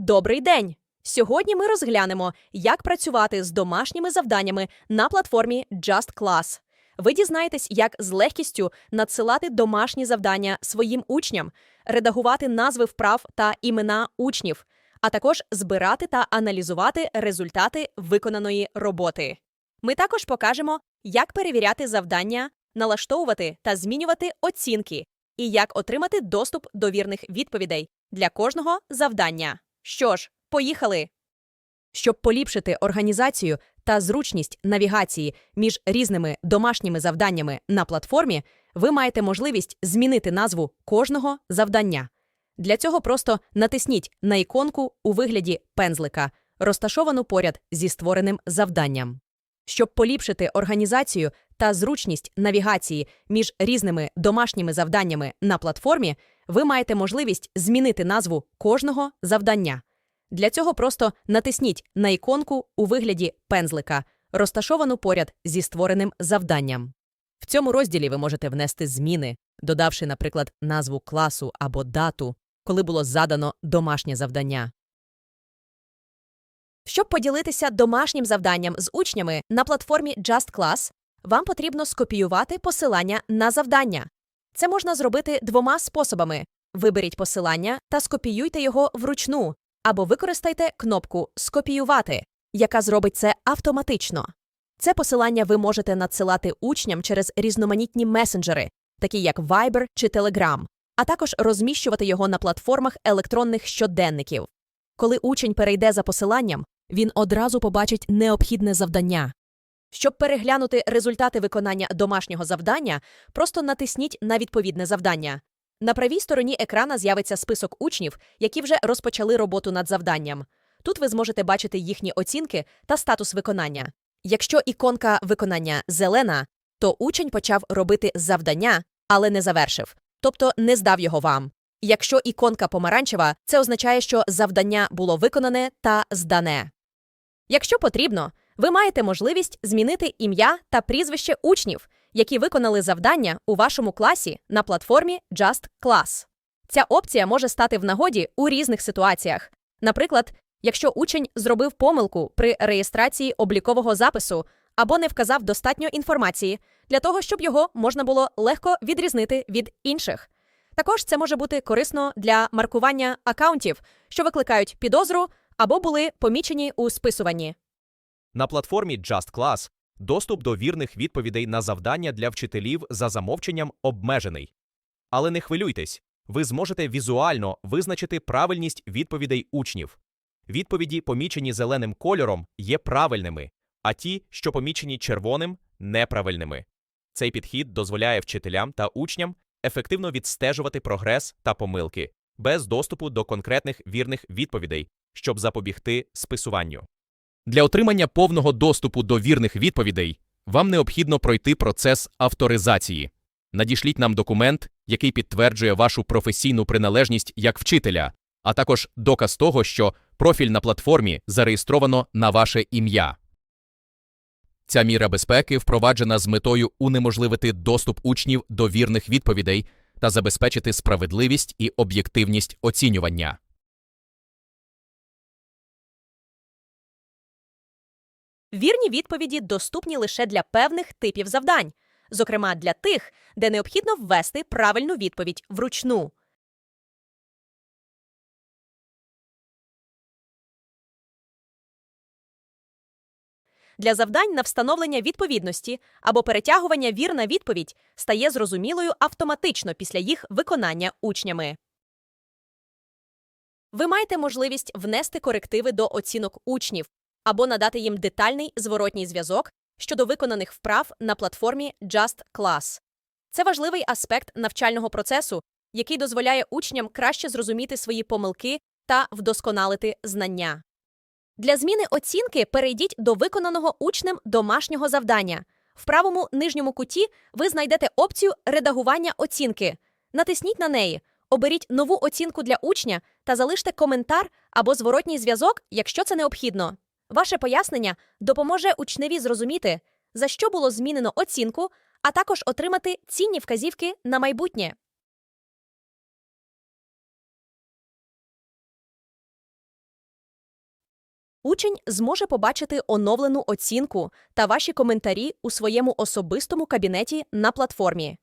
Добрий день! Сьогодні ми розглянемо, як працювати з домашніми завданнями на платформі Just Class. Ви дізнаєтесь, як з легкістю надсилати домашні завдання своїм учням, редагувати назви вправ та імена учнів, а також збирати та аналізувати результати виконаної роботи. Ми також покажемо, як перевіряти завдання, налаштовувати та змінювати оцінки, і як отримати доступ до вірних відповідей для кожного завдання. Що ж, поїхали! Щоб поліпшити організацію та зручність навігації між різними домашніми завданнями на платформі, ви маєте можливість змінити назву кожного завдання. Для цього просто натисніть на іконку у вигляді пензлика, розташовану поряд зі створеним завданням. Щоб поліпшити організацію та зручність навігації між різними домашніми завданнями на платформі, ви маєте можливість змінити назву кожного завдання. Для цього просто натисніть на іконку у вигляді пензлика, розташовану поряд зі створеним завданням. В цьому розділі ви можете внести зміни, додавши, наприклад, назву класу або дату, коли було задано домашнє завдання. Щоб поділитися домашнім завданням з учнями на платформі Just Class, вам потрібно скопіювати посилання на завдання. Це можна зробити двома способами: виберіть посилання та скопіюйте його вручну, або використайте кнопку Скопіювати, яка зробить це автоматично. Це посилання ви можете надсилати учням через різноманітні месенджери, такі як Viber чи Telegram, а також розміщувати його на платформах електронних щоденників. Коли учень перейде за посиланням, він одразу побачить необхідне завдання. Щоб переглянути результати виконання домашнього завдання, просто натисніть на відповідне завдання. На правій стороні екрана з'явиться список учнів, які вже розпочали роботу над завданням. Тут ви зможете бачити їхні оцінки та статус виконання. Якщо іконка виконання зелена, то учень почав робити завдання, але не завершив, тобто не здав його вам. Якщо іконка помаранчева, це означає, що завдання було виконане та здане. Якщо потрібно, ви маєте можливість змінити ім'я та прізвище учнів, які виконали завдання у вашому класі на платформі Just Class. Ця опція може стати в нагоді у різних ситуаціях. Наприклад, якщо учень зробив помилку при реєстрації облікового запису або не вказав достатньо інформації для того, щоб його можна було легко відрізнити від інших. Також це може бути корисно для маркування акаунтів, що викликають підозру або були помічені у списуванні. На платформі Just Class доступ до вірних відповідей на завдання для вчителів за замовченням обмежений. Але не хвилюйтесь, ви зможете візуально визначити правильність відповідей учнів. Відповіді, помічені зеленим кольором, є правильними, а ті, що помічені червоним, неправильними. Цей підхід дозволяє вчителям та учням ефективно відстежувати прогрес та помилки без доступу до конкретних вірних відповідей, щоб запобігти списуванню. Для отримання повного доступу до вірних відповідей вам необхідно пройти процес авторизації. Надішліть нам документ, який підтверджує вашу професійну приналежність як вчителя, а також доказ того, що профіль на платформі зареєстровано на ваше ім'я. Ця міра безпеки впроваджена з метою унеможливити доступ учнів до вірних відповідей та забезпечити справедливість і об'єктивність оцінювання. Вірні відповіді доступні лише для певних типів завдань, зокрема для тих, де необхідно ввести правильну відповідь вручну. Для завдань на встановлення відповідності або перетягування вір на відповідь стає зрозумілою автоматично після їх виконання учнями. Ви маєте можливість внести корективи до оцінок учнів або надати їм детальний зворотній зв'язок щодо виконаних вправ на платформі Just Class. Це важливий аспект навчального процесу, який дозволяє учням краще зрозуміти свої помилки та вдосконалити знання. Для зміни оцінки перейдіть до виконаного учнем домашнього завдання. В правому нижньому куті ви знайдете опцію редагування оцінки. Натисніть на неї, оберіть нову оцінку для учня та залиште коментар або зворотній зв'язок, якщо це необхідно. Ваше пояснення допоможе учневі зрозуміти, за що було змінено оцінку, а також отримати цінні вказівки на майбутнє. Учень зможе побачити оновлену оцінку та ваші коментарі у своєму особистому кабінеті на платформі.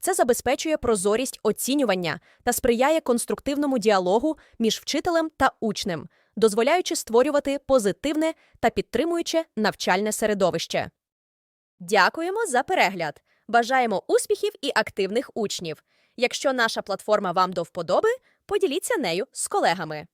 Це забезпечує прозорість оцінювання та сприяє конструктивному діалогу між вчителем та учнем, дозволяючи створювати позитивне та підтримуюче навчальне середовище. Дякуємо за перегляд. Бажаємо успіхів і активних учнів. Якщо наша платформа вам до вподоби, поділіться нею з колегами.